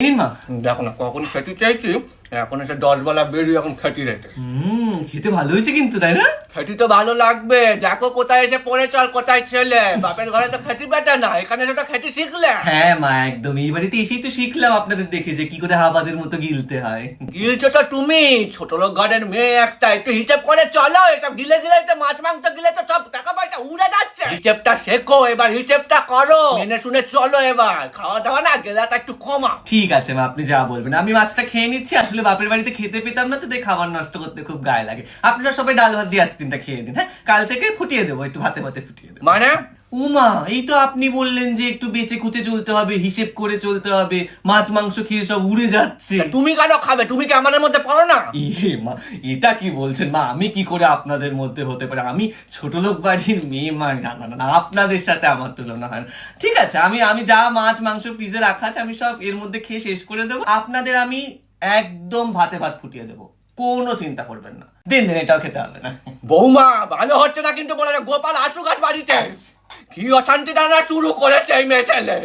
দেখো না কখন খেতে চাইছি? এখন এসে দশ বেলা বেরিয়ে এখন খেতে রেখে হুম খেতে ভালো হয়েছে কিন্তু তাই না? খেতে তো ভালো লাগবে। দেখো কোথায় এসে পড়ে চল কোথায় ছেলে। বাপের ঘরে তো খেতে বেটা না এখানে এসে তো খেতে শিখলে। হ্যাঁ মা একদম। এই বাড়িতে এসেই তো শিখলাম আপনাদের দেখে যে কি করে হাবাদের মতো গিলতে হয়। গিলছো তো তুমি ছোট লোক ঘরের মেয়ে একটা একটু হিসেব করে চলো এসব গিলে গিলে তো মাছ মাংস গিলে তো সব টাকা পয়সা উড়ে যাচ্ছে। হিসেবটা শেখো এবার হিসেবটা করো। মেনে শুনে চলো এবার। খাওয়া দাওয়া না গেলাটা একটু কমা ঠিক আছে মা আপনি যা বলবেন। আমি মাছটা খেয়ে নিচ্ছি আসলে বাপের বাড়িতে খেতে পেতাম না তো দেখে খাবার নষ্ট করতে খুব গায়ে লাগে। আপনারা সবাই ডাল ভাত দিয়ে আজ দিনটা খেয়ে দিন হ্যাঁ? কাল থেকে ফুটিয়ে দেবো একটু ভাতে ভাতে ফুটিয়ে দেবো। মানে? উমা এই তো আপনি বললেন যে একটু বেঁচে খুঁচে চলতে হবে হিসেব করে চলতে হবে মাছ মাংস খেয়ে সব উড়ে যাচ্ছে। তুমি কেন খাবে? তুমি কি আমাদের মধ্যে পড়ো না? মা এটা কি বলছেন? মা আমি কি করে আপনাদের মধ্যে হতে পারে? আমি ছোট লোক বাড়ির মেয়ে মা না না না, আপনাদের সাথে আমার তুলনা হয় না। ঠিক আছে আমি আমি যা মাছ মাংস ফ্রিজে রাখা আছে আমি সব এর মধ্যে খেয়ে শেষ করে দেবো। আপনাদের আমি একদম ভাতে ভাত ফুটিয়ে দেবো। কোনো চিন্তা করবেন না। দিন দিন এটাও খেতে হবে না। বৌমা ভালো হচ্ছে না কিন্তু বলে গোপাল আসুক আজ বাড়িতে। কি অশান্তি টানা শুরু করেছে এই মেয়ে ছেলে